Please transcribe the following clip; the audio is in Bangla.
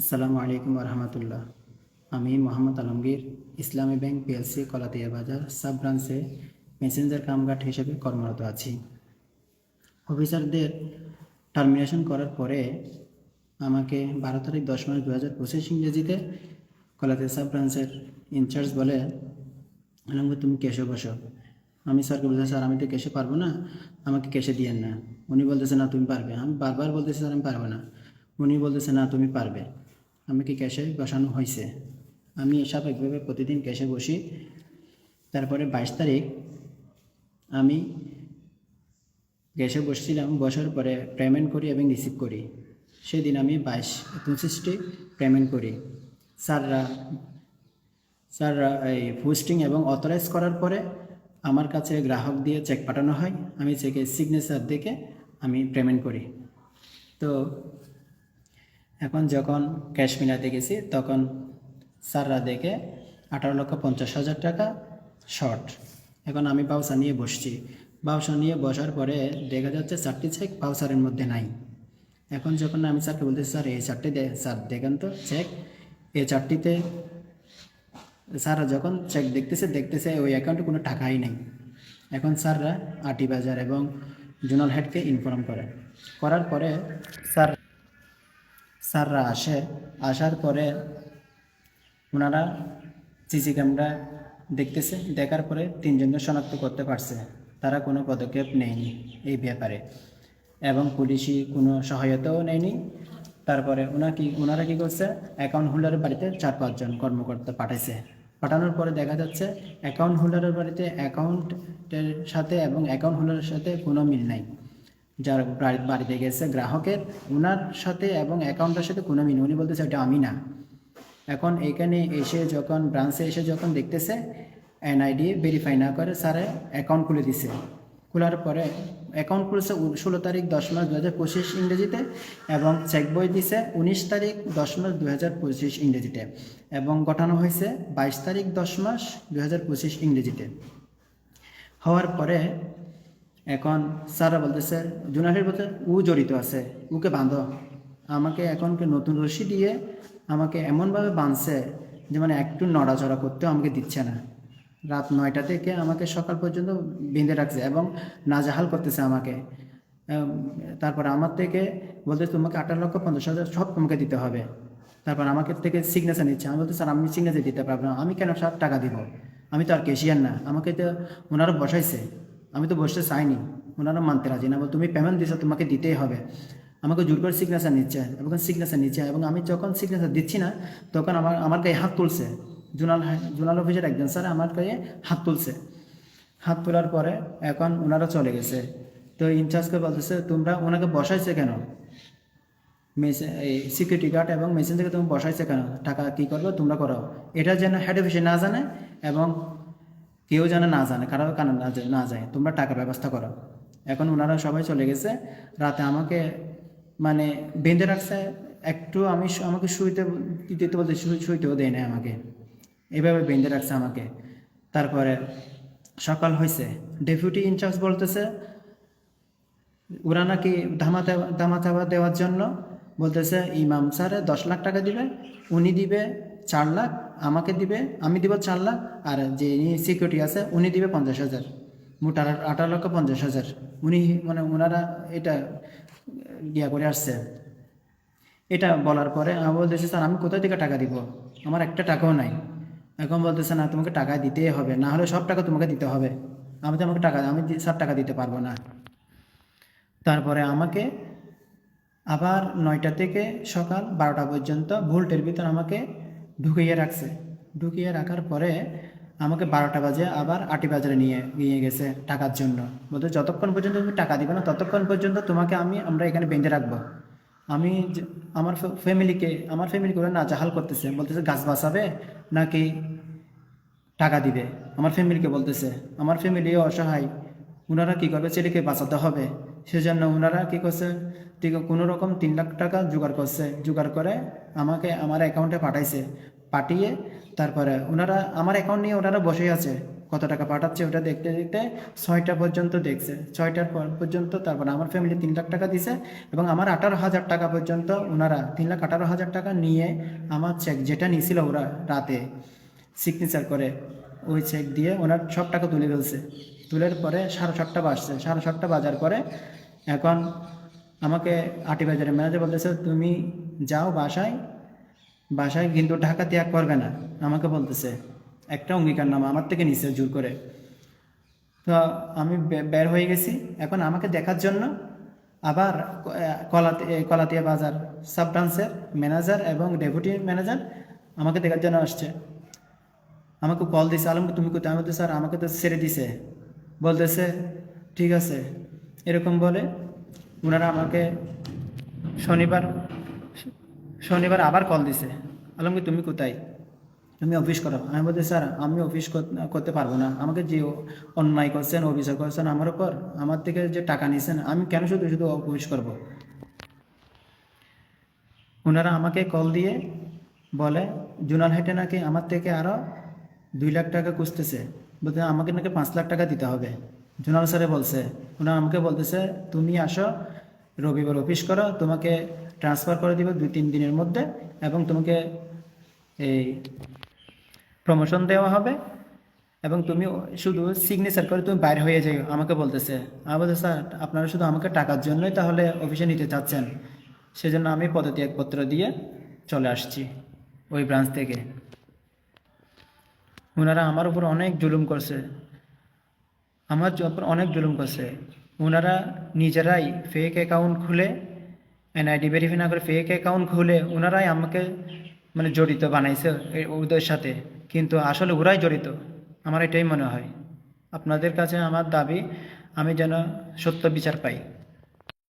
আসসালামু আলাইকুম রহমতুল্লাহ আমি মোহাম্মদ আলমগীর, ইসলামী ব্যাংক পিএলসি কলাতিয়া বাজার, সাব ব্রাঞ্চে মেসেঞ্জার কামগার্ড হিসেবে কর্মরত আছি। অফিসারদের টার্মিনেশন করার পরে আমাকে বারো তারিখ দশ মাস দু হাজার পঁচিশ ইংরেজিতে কলাতিয়া সাব ব্রাঞ্চের ইনচার্জ বলে, আলমগীর, তুমি কেসে বসো। আমি স্যারকে বলছি, স্যার, আমি তো কেসে পারব না, আমাকে কেসে দিয়েন না। উনি বলতেছে, না, তুমি পারবে। আমি বারবার বলতেছি, স্যার, আমি পারব না। উনি বলতেছে, না, তুমি পারবে। আমাকে ক্যাশে বসানো হয়েছে আমি স্বাভাবিকভাবে প্রতিদিন ক্যাশে বসি। তারপরে বাইশ তারিখ আমি গ্যাসে বসছিলাম, বসার পরে পেমেন্ট করি এবং রিসিভ করি। সেদিন আমি বাইশ, পঁচিশটি পেমেন্ট করি। স্যাররা স্যাররা এই পোস্টিং এবং অথরাইজ করার পরে আমার কাছে গ্রাহক দিয়ে চেক পাঠানো হয়। আমি চেকে সিগনেচার দেখে আমি পেমেন্ট করি। তো এখন যখন ক্যাশ মিলাতে গেছি, তখন স্যাররা দেখে আঠারো লক্ষ পঞ্চাশ হাজার টাকা শর্ট এখন আমি বাউসা নিয়ে বসছি। বাউসা নিয়ে বসার পরে দেখা যাচ্ছে চারটি চেক পাউসারের মধ্যে নাই। এখন যখন আমি স্যারকে বলতেছি স্যার, এই চারটি স্যার দেখেন তো চেক এই চারটিতে স্যাররা যখন চেক দেখতেছে দেখতেছে ওই অ্যাকাউন্টে কোনো টাকাই নেই। এখন স্যাররা আটি বাজার এবং জোনাল হেডকে ইনফর্ম করে। করার পরে স্যার স্যাররা আসে, আসার পরে ওনারা সিসি ক্যামেরা দেখতেছে, দেখার পরে তিনজনকে শনাক্ত করতে পারছে। তারা কোনো পদক্ষেপ নেয়নি এই ব্যাপারে। এবং পুলিশি কোনো সহায়তাও নেয়নি। তারপরে ওনা কি, ওনারা কী করছে অ্যাকাউন্ট হোল্ডারের বাড়িতে চার পাঁচজন কর্মকর্তা পাঠাইছে। পাঠানোর পরে দেখা যাচ্ছে অ্যাকাউন্ট হোল্ডারের বাড়িতে অ্যাকাউন্টের সাথে এবং অ্যাকাউন্ট হোল্ডারের সাথে কোনো মিল নাই। যার বাড়ি- বাড়িতে গেছে গ্রাহকের। ওনার সাথে এবং অ্যাকাউন্টের সাথে কোনো মিল উনি বলতেছে, এটা আমি না। এখন এখানে এসে যখন, ব্রাঞ্চে এসে যখন দেখতেছে, এনআইডি ভেরিফাই না করে স্যারে অ্যাকাউন্ট খুলে দিছে। খোলার পরে অ্যাকাউন্ট খুলেছে ষোলো তারিখ দশ মাস দু হাজার পঁচিশ ইংরেজিতে এবং চেক বই দিছে উনিশ তারিখ দশ মাস দু হাজার পঁচিশ ইংরেজিতে এবং গঠানো হয়েছে বাইশ তারিখ দশ মাস দু হাজার পঁচিশ ইংরেজিতে। হওয়ার পরে এখন স্যাররা বলতেছে, জুনাহের বলতে উ জড়িত আছে, উকে বাঁধো। আমাকে এখন নতুন রশি দিয়ে আমাকে এমনভাবে বাঁধছে যে মানে একটু নড়াচড়া করতেও আমাকে দিচ্ছে না। রাত নয়টা থেকে আমাকে সকাল পর্যন্ত বেঁধে রাখছে এবং নাজাহাল করতেছে আমাকে। তারপর আমার থেকে বলতে তোমাকে আঠারো লক্ষ পঞ্চাশ হাজার সব তোমাকে দিতে হবে। তারপর আমাকে থেকে সিগনেচার নিচ্ছে। আমি বলতে স্যার, আমি সিগনেচার দিতে পারব না। আমি কেন স্যার টাকা দিব? আমি তো আর কেশিয়ার না। আমাকে তো ওনারা বসাইছে। আমি তো বসতে চাইনি। ওনারা মানতে রাজি না। বল, তুমি পেমেন্ট দিছো, তোমাকে দিতেই হবে। আমাকে জোর করে সিগনেচার নিচ্ছে, এবং সিগনেচার নিচ্ছে, এবং আমি যখন সিগনেচার দিচ্ছি না, তখন আমার আমার গায়ে হাত তুলছে। জোনাল জোনাল অফিসের একজন স্যার আমার গায়ে হাত তুলছে। হাত তোলার পরে এখন ওনারা চলে গেছে। তো ইনচার্জকে বলতেছে, তোমরা ওনাকে বসাইছে কেন? এই সিকিউরিটি গার্ড এবং মেশিন থেকে তুমি বসাইছে কেন? টাকা কী করবে? তোমরা করো এটা যেন হেড অফিসে না জানে, এবং কেউ যেন না জানে, কারও কারণ না না যায়, তোমরা টাকার ব্যবস্থা করো। এখন ওনারা সবাই চলে গেছে, রাতে আমাকে মানে বেঁধে রাখছে, একটু আমি আমাকে শুইতে দিতে বলতে শুই- শুইতেও দেয় না আমাকে। এভাবে বেঁধে রাখছে আমাকে। তারপরে সকাল হয়েছে ডেপুটি ইনচার্জ বলতেছে, ওরা নাকি ধামা দেওয়া- ধামা দেওয়ার জন্য বলতেছে, ইমাম স্যারে দশ লাখ টাকা দিবে, উনি দিবে চার লাখ আমাকে দিবে, আমি দিব চার লাখ, আর যে সিকিউরিটি আছে, উনি দিবে পঞ্চাশ হাজার। মোট আঠারো লক্ষ পঞ্চাশ হাজার। উনি মানে ওনারা এটা ইয়া করে আসছে। এটা বলার পরে আমি বলতেছি, স্যার, আমি কোথা থেকে টাকা দিব? আমার একটা টাকাও নাই। এখন বলতেছে, না, তোমাকে টাকা দিতেই হবে। না হলে সব টাকা তোমাকে দিতে হবে। আমি তো আমাকে টাকা, আমি স্যার, টাকা দিতে পারব না। তারপরে আমাকে আবার নয়টা থেকে সকাল বারোটা পর্যন্ত ভোল্টের ভিতর আমাকে ঢুকিয়ে রাখছে। ঢুকিয়ে রাখার পরে আমাকে বারোটা বাজে আবার আটি বাজারে নিয়ে নিয়ে গেছে টাকার জন্য। বলতে যতক্ষণ পর্যন্ত তুমি টাকা দিবে না, ততক্ষণ পর্যন্ত তোমাকে আমি, আমরা এখানে বেঁধে রাখব। আমি আমার ফ্যামিলিকে আমার ফ্যামিলিকে ওরা নাজাহাল করতেছে। বলতেছে, গাছ বাঁচাবে নাকি টাকা দিবে? আমার ফ্যামিলিকে বলতেছে, আমার ফ্যামিলিও অসহায়। ওনারা কী করবে? ছেলেকে বাঁচাতে হবে। সেজন্য ওনারা কী করছে? ঠিক কোনো রকম তিন লাখ টাকা জোগাড় করছে। জোগাড় করে আমাকে আমার অ্যাকাউন্টে পাঠাইছে। পাঠিয়ে তারপরে ওনারা আমার অ্যাকাউন্ট নিয়ে ওনারা বসে আছে। কত টাকা পাঠাচ্ছে ওটা দেখতে দেখতে ছয়টা পর্যন্ত দেখছে। ছয়টার পর পর্যন্ত তারপর আমার ফ্যামিলি তিন লাখ টাকা দিছে এবং আমার আঠারো হাজার টাকা পর্যন্ত ওনারা তিন লাখ আঠারো হাজার টাকা নিয়ে আমার চেক যেটা নিয়েছিল ওরা রাতে সিগনেচার করে ওই চেক দিয়ে ওনার সব টাকা তুলে ফেলছে। তুলের পরে সাড়ে সাতটা বাজছে। সাড়ে সাতটা বাজার পরে এখন আমাকে আটি বাজারের ম্যানেজার বলতেছে, তুমি যাও বাসায় বাসায় কিন্তু ঢাকা ত্যাগ করবে না। আমাকে বলতেছে, একটা অঙ্গীকার নামা, আমার থেকে নিচে জোর করে। তো আমি বের হয়ে গেছি। এখন আমাকে দেখার জন্য আবার কলাতে কলাতিয়া বাজার সাব ব্রাঞ্চের ম্যানেজার এবং ডেপুটি ম্যানেজার আমাকে দেখার জন্য আসছে। আমাকে কল দিছে আলম তুমি কোথায়? স্যার, আমাকে তো ছেড়ে দিছে। বলতেছে, ঠিক আছে। এরকম বলে ওনারা আমাকে শনিবার শনিবার আবার কল দিছে। আলমকে তুমি কোথায়? তুমি অফিস করো আমি বলতে স্যার, আমি অফিস করতে পারব না। আমাকে যে অন্যায় করছেন, অভিযোগ করছেন, আমার উপর আমার থেকে যে টাকা নিয়েছেন, আমি কেন শুধু শুধু অফিস করব? ওনারা আমাকে কল দিয়ে বলে, জুনাল হাইটে নাকি আমার থেকে আরও দুই লাখ টাকা খুঁজতেছে। বলতে আমাকে নাকি পাঁচ লাখ টাকা দিতে হবে। জুনাল স্যারে বলছে ওনার আমাকে বলতেছে, তুমি আসো, রবিবার অফিস করো, তোমাকে ট্রান্সফার করে দিবে দুই তিন দিনের মধ্যে এবং তোমাকে এই প্রমোশন দেওয়া হবে এবং তুমি শুধু সিগনেচার করে তুমি বাইরে হয়ে যাও আমাকে বলতেছে, আমি বলতে স্যার, আপনারা শুধু আমাকে টাকার জন্যই তাহলে অফিসে নিতে চাচ্ছেন। সেজন্য আমি পদত্যাগপত্র দিয়ে চলে আসছি ওই ব্রাঞ্চ থেকে। ওনারা আমার উপর অনেক জুলুম করছে। আমার উপর অনেক জুলুম করছে। ওনারা নিজেরাই ফেক অ্যাকাউন্ট খুলে এনআইডি ভেরিফাই না করে ফেক অ্যাকাউন্ট খুলে ওনারাই আমাকে মানে জড়িত বানাইছে ওদের সাথে। কিন্তু আসলে ওরাই জড়িত। আমার এটাই মনে হয়। আপনাদের কাছে আমার দাবি, আমি যেন সত্য বিচার পাই।